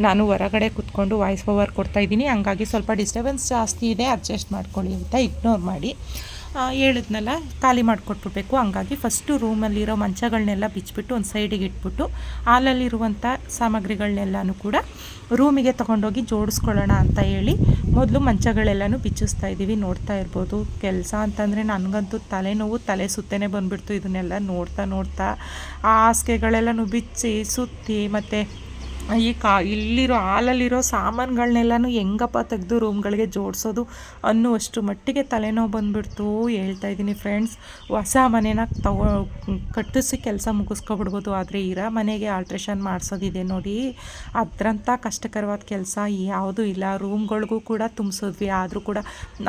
ನಾನು ಹೊರಗಡೆ ಕುತ್ಕೊಂಡು ವಾಯ್ಸ್ ಓವರ್ ಕೊಡ್ತಾ ಇದ್ದೀನಿ. ಹಂಗಾಗಿ ಸ್ವಲ್ಪ ಡಿಸ್ಟರ್ಬೆನ್ಸ್ ಜಾಸ್ತಿ ಇದೆ. ಅಡ್ಜಸ್ಟ್ ಮಾಡ್ಕೊಳ್ಳಿ ಅಂತ ಇಗ್ನೋರ್ ಮಾಡಿ. ಹೇಳಿದ್ನಲ್ಲ, ಖಾಲಿ ಮಾಡಿಕೊಟ್ಬಿಡ್ಬೇಕು. ಹಂಗಾಗಿ ಫಸ್ಟು ರೂಮಲ್ಲಿರೋ ಮಂಚಗಳನ್ನೆಲ್ಲ ಬಿಚ್ಚಿಬಿಟ್ಟು ಒಂದು ಸೈಡಿಗೆ ಇಟ್ಬಿಟ್ಟು ಹಾಲಲ್ಲಿರುವಂಥ ಸಾಮಗ್ರಿಗಳನ್ನೆಲ್ಲನೂ ಕೂಡ ರೂಮಿಗೆ ತೊಗೊಂಡೋಗಿ ಜೋಡಿಸ್ಕೊಳ್ಳೋಣ ಅಂತ ಹೇಳಿ ಮೊದಲು ಮಂಚಗಳೆಲ್ಲನೂ ಬಿಚ್ಚಿಸ್ತಾ ಇದ್ದೀವಿ. ನೋಡ್ತಾ ಇರ್ಬೋದು. ಕೆಲಸ ಅಂತಂದರೆ ನನಗಂತೂ ತಲೆನೋವು, ತಲೆ ಸುತ್ತನೇ ಬಂದುಬಿಡ್ತು ಇದನ್ನೆಲ್ಲ ನೋಡ್ತಾ ನೋಡ್ತಾ. ಆ ಹಾಸಿಗೆಗಳೆಲ್ಲನೂ ಬಿಚ್ಚಿ, ಸುತ್ತಿ ಮತ್ತು ಈ ಕಾ ಇಲ್ಲಿರೋ ಹಾಲಲ್ಲಿರೋ ಸಾಮಾನುಗಳನ್ನೆಲ್ಲನೂ ಹೆಂಗಪ್ಪ ತೆಗೆದು ರೂಮ್ಗಳಿಗೆ ಜೋಡಿಸೋದು ಅನ್ನುವಷ್ಟು ಮಟ್ಟಿಗೆ ತಲೆನೋವು ಬಂದುಬಿಡ್ತು ಹೇಳ್ತಾ ಇದ್ದೀನಿ ಫ್ರೆಂಡ್ಸ್. ಹೊಸ ಮನೇನ ತಗೋ ಕಟ್ಟಿಸಿ ಕೆಲಸ ಮುಗಿಸ್ಕೊಬಿಡ್ಬೋದು. ಆದರೆ ಇರೋ ಮನೆಗೆ ಆಲ್ಟ್ರೇಷನ್ ಮಾಡಿಸೋದಿದೆ ನೋಡಿ. ಅದರಂಥ ಕಷ್ಟಕರವಾದ ಕೆಲಸ ಯಾವುದೂ ಇಲ್ಲ. ರೂಮ್ಗಳಿಗೂ ಕೂಡ ತುಂಬಿಸಿದ್ವಿ. ಆದರೂ ಕೂಡ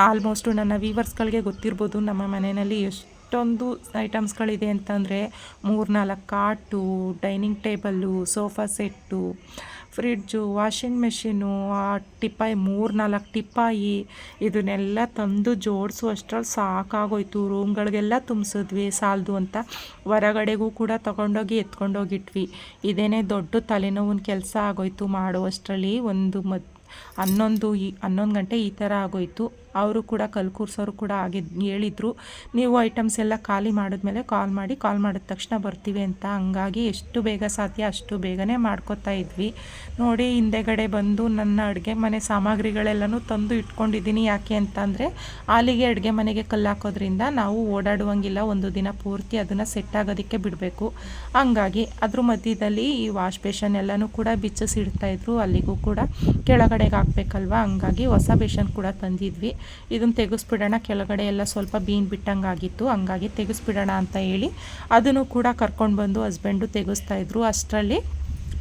ಆಲ್ಮೋಸ್ಟು ನನ್ನ ವೀವರ್ಸ್ಗಳಿಗೆ ಗೊತ್ತಿರ್ಬೋದು ನಮ್ಮ ಮನೆಯಲ್ಲಿ ಎಷ್ಟು ಎಷ್ಟೊಂದು ಐಟಮ್ಸ್ಗಳಿದೆ ಅಂತಂದರೆ ಮೂರ್ನಾಲ್ಕು cot, dining table, sofa set, fridge, washing machine, ಆ ಟಿಪಾಯಿ, ಮೂರು ನಾಲ್ಕು ಟಿಪಾಯಿ, ಇದನ್ನೆಲ್ಲ ತಂದು ಜೋಡಿಸು ಅಷ್ಟರಲ್ಲಿ ಸಾಕಾಗೋಯ್ತು. ರೂಮ್ಗಳಿಗೆಲ್ಲ ತುಂಬಿಸಿದ್ವಿ ಸಾಲದು ಅಂತ. ಹೊರಗಡೆಗೂ ಕೂಡ ತಗೊಂಡೋಗಿ ಎತ್ಕೊಂಡೋಗಿಟ್ವಿ. ಇದೇನೇ ದೊಡ್ಡ ತಲೆನೋವಿನ ಕೆಲಸ ಆಗೋಯ್ತು ಮಾಡುವಷ್ಟರಲ್ಲಿ ಒಂದು ಮದ್ ಹನ್ನೊಂದು ಈ ಹನ್ನೊಂದು ಗಂಟೆ ಈ ಥರ ಆಗೋಯ್ತು. ಅವರು ಕೂಡ ಕಲ್ಕೂರ್ಸೋರು ಕೂಡ ಆಗಿದ್ ಹೇಳಿದರು. ನೀವು ಐಟಮ್ಸ್ ಎಲ್ಲ ಖಾಲಿ ಮಾಡಿದ್ಮೇಲೆ ಕಾಲ್ ಮಾಡಿ ಕಾಲ್ ಮಾಡಿದ ತಕ್ಷಣ ಬರ್ತೀವಿ ಅಂತ. ಹಂಗಾಗಿ ಎಷ್ಟು ಬೇಗ ಸಾಧ್ಯ ಅಷ್ಟು ಬೇಗನೆ ಮಾಡ್ಕೋತಾ ಇದ್ವಿ. ನೋಡಿ, ಹಿಂದೆಗಡೆ ಬಂದು ನನ್ನ ಅಡುಗೆ ಮನೆ ಸಾಮಗ್ರಿಗಳೆಲ್ಲನೂ ತಂದು ಇಟ್ಕೊಂಡಿದ್ದೀನಿ. ಯಾಕೆ ಅಂತಂದರೆ ಅಲ್ಲಿಗೆ ಅಡುಗೆ ಮನೆಗೆ ಕಲ್ಲು ಹಾಕೋದ್ರಿಂದ ನಾವು ಓಡಾಡುವಂಗಿಲ್ಲ. ಒಂದು ದಿನ ಪೂರ್ತಿ ಅದನ್ನು ಸೆಟ್ ಆಗೋದಕ್ಕೆ ಬಿಡಬೇಕು. ಹಂಗಾಗಿ ಅದ್ರ ಮಧ್ಯದಲ್ಲಿ ಈ ವಾಶ್ ಬೇಷನ್ ಎಲ್ಲನೂ ಕೂಡ ಬಿಚ್ಚಿಸಿಡ್ತಾಯಿದ್ರು ಅಲ್ಲಿಗೂ ಕೂಡ ಕೆಳಗಡೆಗೆ ಹಾಕ್ಬೇಕಲ್ವ? ಹಂಗಾಗಿ ಹೊಸ ಬೇಷನ್ ಕೂಡ ತಂದಿದ್ವಿ. ಇದನ್ನು ತೆಗೆಸ್ಬಿಡೋಣ. ಕೆಳಗಡೆ ಎಲ್ಲ ಸ್ವಲ್ಪ ಬೀನ್ ಬಿಟ್ಟಂಗೆ ಆಗಿತ್ತು ಹಂಗಾಗಿ ತೆಗೆಸ್ಬಿಡೋಣ ಅಂತ ಹೇಳಿ ಅದನ್ನು ಕೂಡ ಕರ್ಕೊಂಡು ಬಂದು ಹಸ್ಬೆಂಡು ತೆಗೆಸ್ತಾ ಇದ್ರು. ಅಷ್ಟರಲ್ಲಿ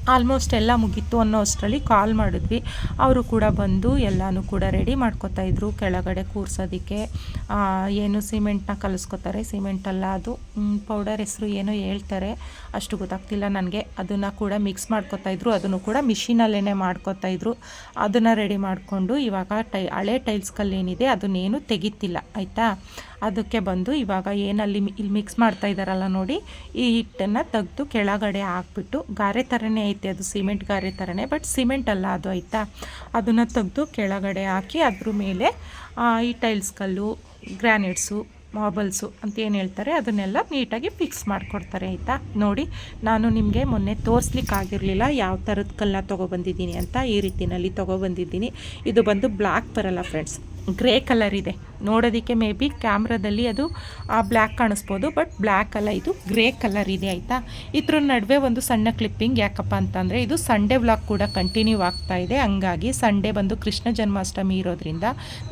ಆಲ್ಮೋಸ್ಟ್ ಎಲ್ಲ ಮುಗೀತು ಅನ್ನೋ ಅಷ್ಟರಲ್ಲಿ ಕಾಲ್ ಮಾಡಿದ್ವಿ. ಅವರು ಕೂಡ ಬಂದು ಎಲ್ಲನೂ ಕೂಡ ರೆಡಿ ಮಾಡ್ಕೋತಾ ಇದ್ರು. ಕೆಳಗಡೆ ಕೂರ್ಸೋದಕ್ಕೆ ಏನು ಸಿಮೆಂಟ್ನ ಕಲಿಸ್ಕೊತಾರೆ. ಸಿಮೆಂಟ್ ಅಲ್ಲ ಅದು. ಪೌಡರ್ ಹೆಸರು ಏನೋ ಹೇಳ್ತಾರೆ. ಅಷ್ಟು ಗೊತ್ತಾಗ್ತಿಲ್ಲ ನನಗೆ. ಅದನ್ನು ಕೂಡ ಮಿಕ್ಸ್ ಮಾಡ್ಕೋತಾ ಇದ್ರು. ಅದನ್ನು ಕೂಡ ಮಿಷಿನಲ್ಲೇ ಮಾಡ್ಕೊತಾ ಇದ್ರು. ಅದನ್ನು ರೆಡಿ ಮಾಡಿಕೊಂಡು ಇವಾಗ ಟೈ, ಹಳೆ ಟೈಲ್ಸ್ ಕಲ್ಲೇನಿದೆ ಅದನ್ನೇನು ತೆಗಿತಿಲ್ಲ. ಆಯಿತಾ? ಅದಕ್ಕೆ ಬಂದು ಇವಾಗ ಏನಲ್ಲಿ ಇಲ್ಲಿ ಮಿಕ್ಸ್ ಮಾಡ್ತಾ ಇದ್ದಾರಲ್ಲ ನೋಡಿ, ಈ ಹಿಟ್ಟನ್ನು ತೆಗೆದು ಕೆಳಗಡೆ ಹಾಕ್ಬಿಟ್ಟು, ಗಾರೆ ಥರನೇ ಐತೆ ಅದು, ಸಿಮೆಂಟ್ ಗಾರೆ ಥರನೇ ಬಟ್ ಸಿಮೆಂಟ್ ಅಲ್ಲ ಅದು ಆಯಿತಾ? ಅದನ್ನು ತೆಗೆದು ಕೆಳಗಡೆ ಹಾಕಿ, ಅದ್ರ ಮೇಲೆ ಈ ಟೈಲ್ಸ್ ಕಲ್ಲು ಗ್ರಾನೈಟ್ಸು ಮಾರ್ಬಲ್ಸು ಅಂತ ಏನು ಹೇಳ್ತಾರೆ, ಅದನ್ನೆಲ್ಲ ನೀಟಾಗಿ ಫಿಕ್ಸ್ ಮಾಡಿಕೊಡ್ತಾರೆ ಆಯಿತಾ? ನೋಡಿ, ನಾನು ನಿಮಗೆ ಮೊನ್ನೆ ತೋರಿಸ್ಲಿಕ್ಕೆ ಆಗಿರಲಿಲ್ಲ, ಯಾವ ಥರದ ಕಲ್ಲನ್ನ ತೊಗೊಬಂದಿದ್ದೀನಿ ಅಂತ, ಈ ರೀತಿಯಲ್ಲಿ ತೊಗೊಬಂದಿದ್ದೀನಿ ಇದು ಬಂದು ಬ್ಲ್ಯಾಕ್ ಬರಲ್ಲ ಫ್ರೆಂಡ್ಸ್ ಗ್ರೇ ಕಲರ್ ಇದೆ. ನೋಡೋದಕ್ಕೆ ಮೇ ಬಿ ಕ್ಯಾಮ್ರಾದಲ್ಲಿ ಅದು ಬ್ಲ್ಯಾಕ್ ಕಾಣಿಸ್ಬೋದು, ಬಟ್ ಬ್ಲ್ಯಾಕ್ ಅಲ್ಲ, ಇದು ಗ್ರೇ ಕಲರ್ ಇದೆ ಆಯಿತಾ? ಇದ್ರ ನಡುವೆ ಒಂದು ಸಣ್ಣ ಕ್ಲಿಪ್ಪಿಂಗ್ ಯಾಕಪ್ಪ ಅಂತಂದರೆ, ಇದು ಸಂಡೇ ವ್ಲಾಗ್ ಕೂಡ ಕಂಟಿನ್ಯೂ ಆಗ್ತಾ ಇದೆ. ಹಂಗಾಗಿ ಸಂಡೇ ಬಂದು ಕೃಷ್ಣ ಜನ್ಮಾಷ್ಟಮಿ ಇರೋದ್ರಿಂದ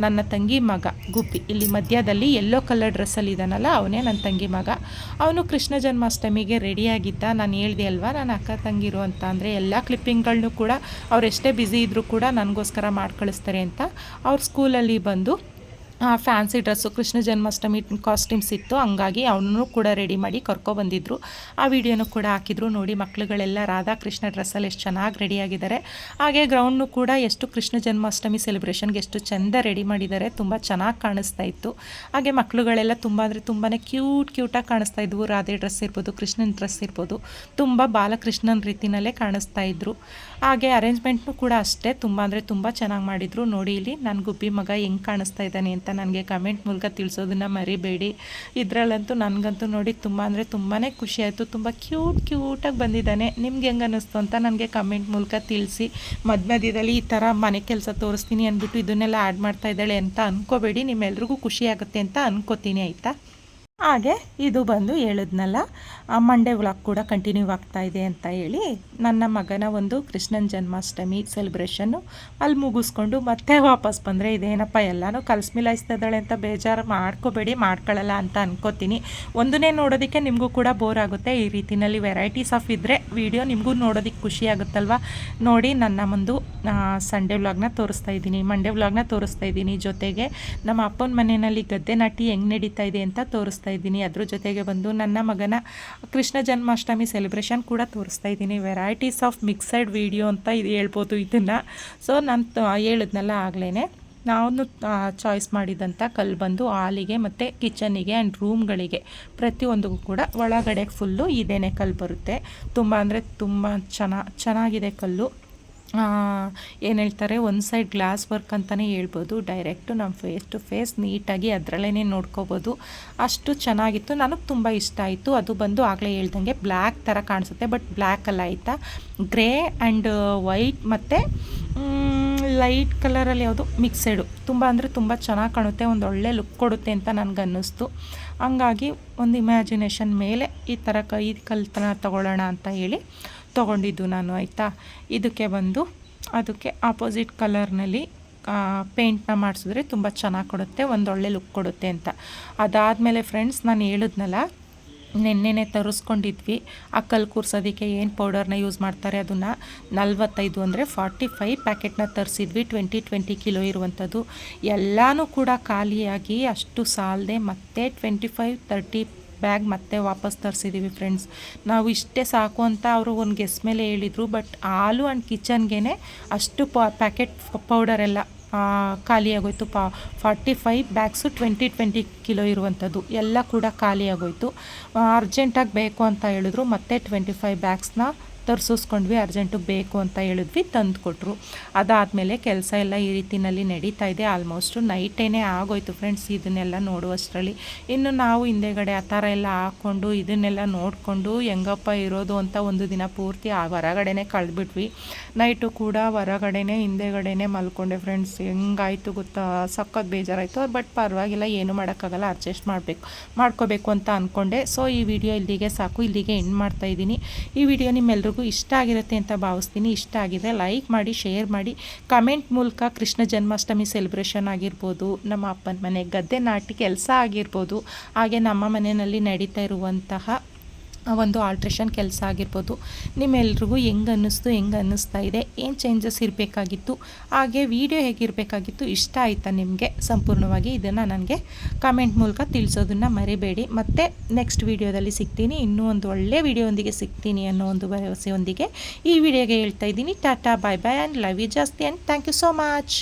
ನನ್ನ ತಂಗಿ ಮಗ ಗುಬ್ಬಿ, ಇಲ್ಲಿ ಮಧ್ಯದಲ್ಲಿ ಯೆಲ್ಲೋ ಕಲರ್ ಡ್ರೆಸ್ಸಲ್ಲಿ ಇದ್ದಾನಲ್ಲ, ಅವನೇ ನನ್ನ ತಂಗಿ ಮಗ. ಅವನು ಕೃಷ್ಣ ಜನ್ಮಾಷ್ಟಮಿಗೆ ರೆಡಿಯಾಗಿದ್ದ ನಾನು ಹೇಳಿದೆ ಅಲ್ವಾ, ನಾನು ಅಕ್ಕ ತಂಗಿರು ಅಂತ ಅಂದರೆ ಎಲ್ಲ ಕ್ಲಿಪ್ಪಿಂಗ್ಗಳನ್ನೂ ಕೂಡ ಅವ್ರು ಎಷ್ಟೇ ಬ್ಯುಸಿ ಇದ್ದರೂ ಕೂಡ ನನಗೋಸ್ಕರ ಮಾಡಿ ಕಳಿಸ್ತಾರೆ ಅಂತ. ಅವ್ರ ಸ್ಕೂಲಲ್ಲಿ ಬಂದು fancy dress, Krishna Janmashtami costumes ಇತ್ತು. ಹಂಗಾಗಿ ಅವನು ಕೂಡ ರೆಡಿ ಮಾಡಿ ಕರ್ಕೊಬಂದಿದ್ರು ಆ ವಿಡಿಯೋನು ಕೂಡ ಹಾಕಿದ್ರು. ನೋಡಿ ಮಕ್ಕಳುಗಳೆಲ್ಲ ರಾಧಾಕೃಷ್ಣ ಡ್ರೆಸ್ಸಲ್ಲಿ ಎಷ್ಟು ಚೆನ್ನಾಗಿ ರೆಡಿಯಾಗಿದ್ದಾರೆ ಹಾಗೆ ಗ್ರೌಂಡ್ನು ಕೂಡ ಎಷ್ಟು ಕೃಷ್ಣ ಜನ್ಮಾಷ್ಟಮಿ ಸೆಲೆಬ್ರೇಷನ್ಗೆ ಎಷ್ಟು ಚೆಂದ ರೆಡಿ ಮಾಡಿದ್ದಾರೆ. ತುಂಬ ಚೆನ್ನಾಗಿ ಕಾಣಿಸ್ತಾ ಇತ್ತು. ಹಾಗೆ ಮಕ್ಕಳುಗಳೆಲ್ಲ ತುಂಬ ಅಂದರೆ ತುಂಬಾ ಕ್ಯೂಟ್ ಕ್ಯೂಟಾಗಿ ಕಾಣಿಸ್ತಾ ಇದ್ವು. ರಾಧೆ ಡ್ರೆಸ್ ಇರ್ಬೋದು, ಕೃಷ್ಣನ ಡ್ರೆಸ್ ಇರ್ಬೋದು. ತುಂಬ ಬಾಲಕೃಷ್ಣನ ರೀತಿನಲ್ಲೇ ಕಾಣಿಸ್ತಾ ಇದ್ರು. ಹಾಗೆ ಅರೇಂಜ್ಮೆಂಟ್ನು ಕೂಡ ಅಷ್ಟೇ. ತುಂಬ ಅಂದರೆ ತುಂಬ ಚೆನ್ನಾಗಿ ಮಾಡಿದರು. ನೋಡಿ ಇಲ್ಲಿ ನನ್ನ ಗುಬ್ಬಿ ಮಗ ಹೆಂಗೆ ಕಾಣಿಸ್ತಾ ಇದ್ದಾನೆ ಅಂತ. ನನಗೆ ಕಮೆಂಟ್ ಮೂಲಕ ತಿಳಿಸೋದನ್ನು ಮರಿಬೇಡಿ. ಇದರಲ್ಲಂತೂ ನನಗಂತೂ ನೋಡಿ ತುಂಬ ಅಂದರೆ ತುಂಬಾ ಖುಷಿ ತುಂಬ ಕ್ಯೂಟ್ ಕ್ಯೂಟಾಗಿ ಬಂದಿದ್ದಾನೆ. ನಿಮ್ಗೆ ಹೆಂಗೆ ಅನ್ನಿಸ್ತು ಅಂತ ನನಗೆ ಕಮೆಂಟ್ ಮೂಲಕ ತಿಳಿಸಿ. ಮಧ್ಯ ಮಧ್ಯದಲ್ಲಿ ಈ ಥರ ಮನೆ ಕೆಲಸ ತೋರಿಸ್ತೀನಿ ಅಂದ್ಬಿಟ್ಟು ಇದನ್ನೆಲ್ಲ ಆ್ಯಡ್ ಮಾಡ್ತಾ ಇದ್ದಾಳೆ ಅಂತ ಅನ್ಕೋಬೇಡಿ. ನಿಮ್ಮೆಲ್ರಿಗೂ ಖುಷಿ ಆಗುತ್ತೆ ಅಂತ ಅಂದ್ಕೋತೀನಿ ಆಯಿತಾ? ಹಾಗೆ ಇದು ಬಂದು ಹೇಳಿದ್ನಲ್ಲ ಮಂಡೇ ವ್ಲಾಗ್ ಕೂಡ ಕಂಟಿನ್ಯೂ ಆಗ್ತಾ ಇದೆ ಅಂತ ಹೇಳಿ ನನ್ನ ಮಗನ ಒಂದು ಕೃಷ್ಣನ ಜನ್ಮಾಷ್ಟಮಿ ಸೆಲೆಬ್ರೇಷನ್ನು ಅಲ್ಲಿ ಮುಗಿಸ್ಕೊಂಡು ಮತ್ತೆ ವಾಪಸ್ ಬಂದರೆ ಇದೇನಪ್ಪ ಎಲ್ಲನೂ ಕಲ್ಸ್ ಮಿಲಾಯಿಸ್ತಾ ಇದ್ದಾಳೆ ಅಂತ ಬೇಜಾರು ಮಾಡ್ಕೋಬೇಡಿ ಮಾಡ್ಕೊಳ್ಳಲ್ಲ ಅಂತ ಅನ್ಕೋತೀನಿ. ಒಂದನ್ನೇ ನೋಡೋದಕ್ಕೆ ನಿಮಗೂ ಕೂಡ ಬೋರ್ ಆಗುತ್ತೆ. ಈ ರೀತಿಯಲ್ಲಿ ವೆರೈಟೀಸ್ ಆಫ್ ಇದ್ದರೆ ವಿಡಿಯೋ ನಿಮಗೂ ನೋಡೋದಕ್ಕೆ ಖುಷಿ ಆಗುತ್ತಲ್ವ? ನೋಡಿ ನನ್ನ ಒಂದು ಸಂಡೇ ವ್ಲಾಗ್ನ ತೋರಿಸ್ತಾ ಇದ್ದೀನಿ. ಮಂಡೇ ವ್ಲಾಗ್ನ ತೋರಿಸ್ತಾ ಇದ್ದೀನಿ. ಜೊತೆಗೆ ನಮ್ಮ ಅಪ್ಪನ ಮನೆಯಲ್ಲಿ ಗದ್ದೆ ನಾಟಿ ಹೆಂಗೆ ನಡೀತಾ ಇದೆ ಅಂತ ತೋರಿಸ್ತಾ ಇದ್ದೀನಿ. ಅದ್ರ ಜೊತೆಗೆ ಬಂದು ನನ್ನ ಮಗನ ಕೃಷ್ಣ ಜನ್ಮಾಷ್ಟಮಿ ಸೆಲೆಬ್ರೇಷನ್ ಕೂಡ ತೋರಿಸ್ತಾ ಇದ್ದೀನಿ. ವೆರೈಟೀಸ್ ಆಫ್ ಮಿಕ್ಸಡ್ ವಿಡಿಯೋ ಅಂತ ಇದು ಹೇಳ್ಬೋದು ಇದನ್ನು. ಸೊ ನಾನು ಹೇಳಿದ್ನಲ್ಲ ಆಗಲೇ ನಾನು ಚಾಯ್ಸ್ ಮಾಡಿದಂಥ ಕಲ್ಲು ಬಂದು ಹಾಲಿಗೆ ಮತ್ತು ಕಿಚನಿಗೆ ಆ್ಯಂಡ್ ರೂಮ್ಗಳಿಗೆ ಪ್ರತಿಯೊಂದಿಗೂ ಕೂಡ ಒಳಗಡೆ ಫುಲ್ಲು ಇದೇನೆ ಕಲ್ಲು ಬರುತ್ತೆ. ತುಂಬ ಅಂದರೆ ತುಂಬ ಚೆನ್ನ ಚೆನ್ನಾಗಿದೆ ಕಲ್ಲು. ಏನು ಹೇಳ್ತಾರೆ ಒಂದು ಸೈಡ್ ಗ್ಲಾಸ್ ವರ್ಕ್ ಅಂತಲೇ ಹೇಳ್ಬೋದು. ಡೈರೆಕ್ಟು ನಮ್ಮ ಫೇಸ್ ಟು ಫೇಸ್ ನೀಟಾಗಿ ಅದರಲ್ಲೇ ನೋಡ್ಕೋಬೋದು. ಅಷ್ಟು ಚೆನ್ನಾಗಿತ್ತು. ನನಗೆ ತುಂಬ ಇಷ್ಟ ಆಯಿತು. ಅದು ಬಂದು ಆಗಲೇ ಹೇಳ್ದಂಗೆ ಬ್ಲ್ಯಾಕ್ ಥರ ಕಾಣಿಸುತ್ತೆ. ಬಟ್ ಬ್ಲ್ಯಾಕ್ ಅಲ್ಲ ಆಯಿತಾ? ಗ್ರೇ ಆ್ಯಂಡ್ ವೈಟ್ ಮತ್ತು ಲೈಟ್ ಕಲರಲ್ಲಿ ಯಾವುದು? ಮಿಕ್ಸೆಡು ತುಂಬ ಅಂದರೆ ತುಂಬ ಚೆನ್ನಾಗಿ ಕಾಣುತ್ತೆ. ಒಂದು ಒಳ್ಳೆ ಲುಕ್ ಕೊಡುತ್ತೆ ಅಂತ ನನಗೆ ಅನ್ನಿಸ್ತು. ಹಂಗಾಗಿ ಒಂದು ಇಮ್ಯಾಜಿನೇಷನ್ ಮೇಲೆ ಈ ಥರ ಕೈ ಕಲ್ತನ ತಗೊಳ್ಳೋಣ ಅಂತ ಹೇಳಿ ತೊಗೊಂಡಿದ್ದು ನಾನು, ಆಯಿತಾ? ಇದಕ್ಕೆ ಬಂದು ಅದಕ್ಕೆ ಆಪೋಸಿಟ್ ಕಲರ್ನಲ್ಲಿ ಪೇಂಟ್ನ ಮಾಡಿಸಿದ್ರೆ ತುಂಬ ಚೆನ್ನಾಗಿ ಕೊಡುತ್ತೆ, ಒಂದೊಳ್ಳೆ ಲುಕ್ ಕೊಡುತ್ತೆ ಅಂತ. ಅದಾದಮೇಲೆ ಫ್ರೆಂಡ್ಸ್ ನಾನು ಹೇಳಿದ್ನಲ್ಲ, ನೆನ್ನೆನೆ ತರಿಸ್ಕೊಂಡಿದ್ವಿ. ಆ ಕಲ್ಲು ಕೂರ್ಸೋದಕ್ಕೆ ಏನು ಪೌಡರ್ನ ಯೂಸ್ ಮಾಡ್ತಾರೆ ಅದನ್ನು? ನಲ್ವತ್ತೈದು ಅಂದರೆ ಫಾರ್ಟಿ ಫೈವ್ ಪ್ಯಾಕೆಟ್ನ ತರಿಸಿದ್ವಿ ಟ್ವೆಂಟಿ ಟ್ವೆಂಟಿ ಕಿಲೋ ಇರುವಂಥದ್ದು ಎಲ್ಲನೂ ಕೂಡ ಖಾಲಿಯಾಗಿ ಅಷ್ಟು ಸಾಲದೆ ಮತ್ತೆ ಟ್ವೆಂಟಿ ಫೈವ್ ತರ್ಟಿ ಬ್ಯಾಗ್ ಮತ್ತೆ ವಾಪಸ್ ತರಿಸಿದ್ದೀವಿ ಫ್ರೆಂಡ್ಸ್ ನಾವು ಇಷ್ಟೇ ಸಾಕು ಅಂತ ಅವರು ಒಂದು ಗೆಸ್ ಮೇಲೆ ಹೇಳಿದರು ಬಟ್ ಹಾಲು ಆ್ಯಂಡ್ ಕಿಚನ್ಗೆ ಅಷ್ಟು ಪ ಪ್ಯಾಕೆಟ್ ಪೌಡರ್ ಎಲ್ಲ ಖಾಲಿಯಾಗೋಯ್ತು ಪಾ forty five bags twenty twenty kilo ಇರುವಂಥದ್ದು ಎಲ್ಲ ಕೂಡ ಖಾಲಿಯಾಗೋಯ್ತು ಅರ್ಜೆಂಟಾಗಿ ಬೇಕು ಅಂತ ಹೇಳಿದ್ರು, ಮತ್ತೆ ಟ್ವೆಂಟಿ ಫೈವ್ ಬ್ಯಾಗ್ಸ್ನ ತರಿಸಿಸ್ಕೊಂಡ್ವಿ, ಅರ್ಜೆಂಟು ಬೇಕು ಅಂತ ಹೇಳಿದ್ವಿ ತಂದು ಕೊಟ್ಟರು ಅದಾದಮೇಲೆ ಕೆಲಸ ಎಲ್ಲ ಈ ರೀತಿಯಲ್ಲಿ ನಡೀತಾ ಇದೆ. ಆಲ್ಮೋಸ್ಟು ನೈಟೇನೇ ಆಗೋಯ್ತು ಫ್ರೆಂಡ್ಸ್ ಇದನ್ನೆಲ್ಲ ನೋಡುವಷ್ಟರಲ್ಲಿ. ಇನ್ನು ನಾವು ಹಿಂದೆಗಡೆ ಆ ಥರ ಎಲ್ಲ ಹಾಕ್ಕೊಂಡು ಇದನ್ನೆಲ್ಲ ನೋಡಿಕೊಂಡು ಹೆಂಗಪ್ಪ ಇರೋದು ಅಂತ ಒಂದು ದಿನ ಪೂರ್ತಿ ಆ ಹೊರಗಡೆನೇ ಕಳೆದ್ಬಿಟ್ವಿ. ನೈಟು ಕೂಡ ಹೊರಗಡೆನೇ, ಹಿಂದೆಗಡೆನೇ ಮಲ್ಕೊಂಡೆ ಫ್ರೆಂಡ್ಸ್. ಹೆಂಗಾಯ್ತು ಗೊತ್ತಾ? ಸಖತ್ ಬೇಜಾರಾಯಿತು. ಬಟ್ ಪರವಾಗಿಲ್ಲ, ಏನು ಮಾಡೋಕ್ಕಾಗಲ್ಲ, ಅಡ್ಜಸ್ಟ್ ಮಾಡಬೇಕು, ಮಾಡ್ಕೋಬೇಕು ಅಂತ ಅಂದ್ಕೊಂಡೆ ಸೊ ಈ ವಿಡಿಯೋ ಇಲ್ಲಿಗೆ ಸಾಕು. ಇಲ್ಲಿಗೆ ಎಂಡ್ ಮಾಡ್ತಾ ಇದ್ದೀನಿ. ಈ ವಿಡಿಯೋ ನಿಮ್ಮೆಲ್ರಿಗೂ ಇಷ್ಟ ಆಗಿರುತ್ತೆ ಅಂತ ಭಾವಿಸ್ತೀನಿ. ಇಷ್ಟ ಆಗಿದೆ ಲೈಕ್ ಮಾಡಿ ಶೇರ್ ಮಾಡಿ. ಕಮೆಂಟ್ ಮೂಲಕ ಕೃಷ್ಣ ಜನ್ಮಾಷ್ಟಮಿ ಸೆಲೆಬ್ರೇಷನ್ ಆಗಿರ್ಬೋದು, ನಮ್ಮ ಅಪ್ಪನ ಮನೆ ಗದ್ದೆ ನಾಟಿ ಕೆಲಸ ಆಗಿರ್ಬೋದು, ಹಾಗೆ ನಮ್ಮ ಮನೆಯಲ್ಲಿ ನಡೀತಾ ಇರುವಂತಹ ಒಂದು ಆಲ್ಟ್ರೇಷನ್ ಕೆಲಸ ಆಗಿರ್ಬೋದು. ನಿಮ್ಮೆಲ್ರಿಗೂ ಹೆಂಗೆ ಅನ್ನಿಸ್ತು, ಹೆಂಗೆ ಅನ್ನಿಸ್ತಾ ಇದೆ, ಏನು ಚೇಂಜಸ್ ಇರಬೇಕಾಗಿತ್ತು, ಹಾಗೆ ವಿಡಿಯೋ ಹೇಗಿರಬೇಕಾಗಿತ್ತು ಇಷ್ಟ ಆಯಿತಾ ನಿಮಗೆ? ಸಂಪೂರ್ಣವಾಗಿ ಇದನ್ನು ನನಗೆ ಕಮೆಂಟ್ ಮೂಲಕ ತಿಳಿಸೋದನ್ನು ಮರಿಬೇಡಿ. ಮತ್ತು ನೆಕ್ಸ್ಟ್ ವಿಡಿಯೋದಲ್ಲಿ ಸಿಗ್ತೀನಿ. ಇನ್ನೂ ಒಂದು ಒಳ್ಳೆ ವಿಡಿಯೋಂದಿಗೆ ಸಿಗ್ತೀನಿ ಅನ್ನೋ ಒಂದು ಭರವಸೆಯೊಂದಿಗೆ ಈ ವಿಡಿಯೋಗೆ ಹೇಳ್ತಾ ಇದ್ದೀನಿ. Tata bye bye and love you ಜಾಸ್ತಿ and thank you so much